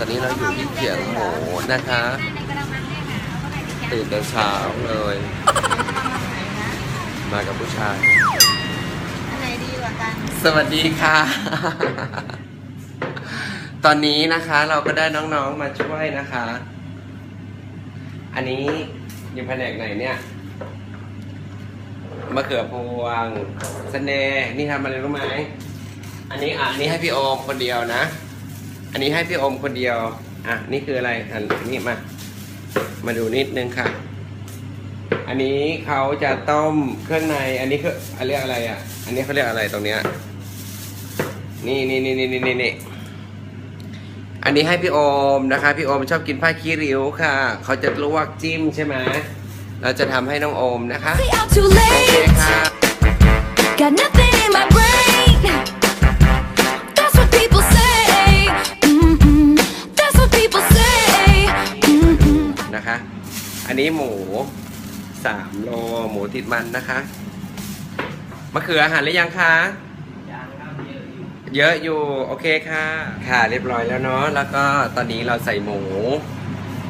อนนี้เราอยู่ที่เขียงหมูนะคะ ตื่นแต่เช้าเลย มากับผู้ชายอันไหนดีกว่ากัน สวัสดีค่ะ ตอนนี้นะคะเราก็ได้น้องๆมาช่วยนะคะ อันนี้อยู่แผนกไหนเนี่ยมะเขือพวงสะเนนี่ทำอะไรรู้ไหมอันนี้อะอันนี้ให้พี่โอมคนเดียวนะ อันนี้ให้พี่โอมคนเดียว อะ นี่คืออะไร อันนี้มา มาดูนิดนึงค่ะ อันนี้เขาจะต้มเครื่องใน อันนี้คืออันเรียกอะไรอะ อันนี้เขาเรียกอะไรตรงเนี้ย นี่นี่นี่นี่นี่นี่อันนี้ให้พี่โอมนะคะ พี่โอมชอบกินผ้าคีริ้วค่ะ เขาจะลวกจิ้มใช่ไหม เราจะทำให้น้องโอมนะคะ Say out too โอเค late. ค่ะ อันนี้หมูสามโลหมูติดมันนะคะมะเขืออาหารหรือยังคะเยอะอยู่โอเคค่ะ ค่ะเรียบร้อยแล้วเนาะแล้วก็ตอนนี้เราใส่หมู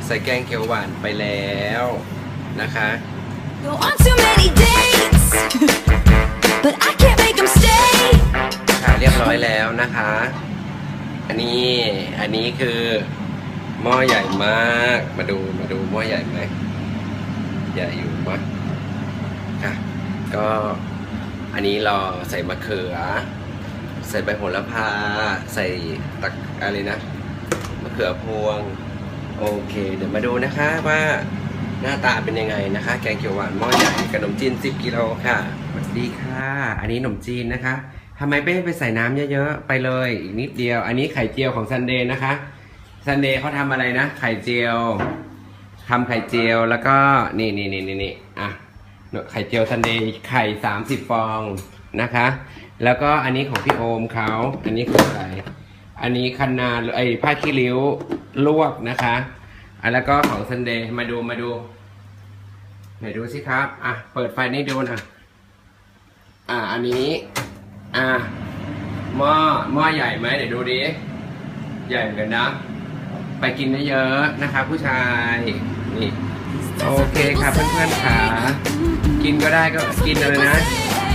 ใส่แกงเขียวหวานไปแล้วนะคะ Go on too many dates. but I can't make them stay. ค่ะเรียบร้อยแล้วนะคะ อันนี้อันนี้คือหม้อใหญ่มากมาดูมาดูหม้อใหญ่ไหม ใหญ่อยู่มั้ยค่ะก็อันนี้รอใส่มะเขือ ใส่ใบโหระพา ใส่ตักอะไรนะมะเขือพวง โอเค เดี๋ยวมาดูนะคะว่าหน้าตาเป็นยังไงนะคะ แกงเขียวหวานหม้อใหญ่ขนมจีน 10กิโลค่ะสวัสดีค่ะ อันนี้ขนมจีนนะคะทำไมไม่ไปใส่น้ำเยอะๆ ไปเลยอีกนิดเดียว อันนี้ไข่เจียวของซันเดย์นะคะซันเดย์เขาทำอะไรนะ ไข่เจียว ทำไข่เจียวแล้วก็นี่นี่นี่นี่นี่อะไข่เจียวซันเดย์ไข่สามสิบฟองนะคะ แล้วก็อันนี้ของพี่โอมเขาอันนี้คืออะไรอันนี้คันนาไอ้ผ้าขี้ริ้วลวกนะคะอะแล้วก็ของซันเดย์มาดูมาดูไหนดูสิครับ อะ เปิดไฟให้ดูนะอะอันนี้ อะหม้อหม้อใหญ่ไหมเดี๋ยวดูดิ ใหญ่เหมือนกันนะ ไปกินเยอะๆนะคะ ผู้ชายนี่โอเคค่ะเพื่อนๆค่ะกินก็ได้ก็กินเลยนะ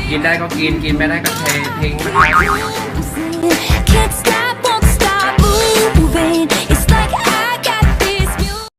กินได้ก็กินกินไม่ได้ก็เททิ้งนะคะ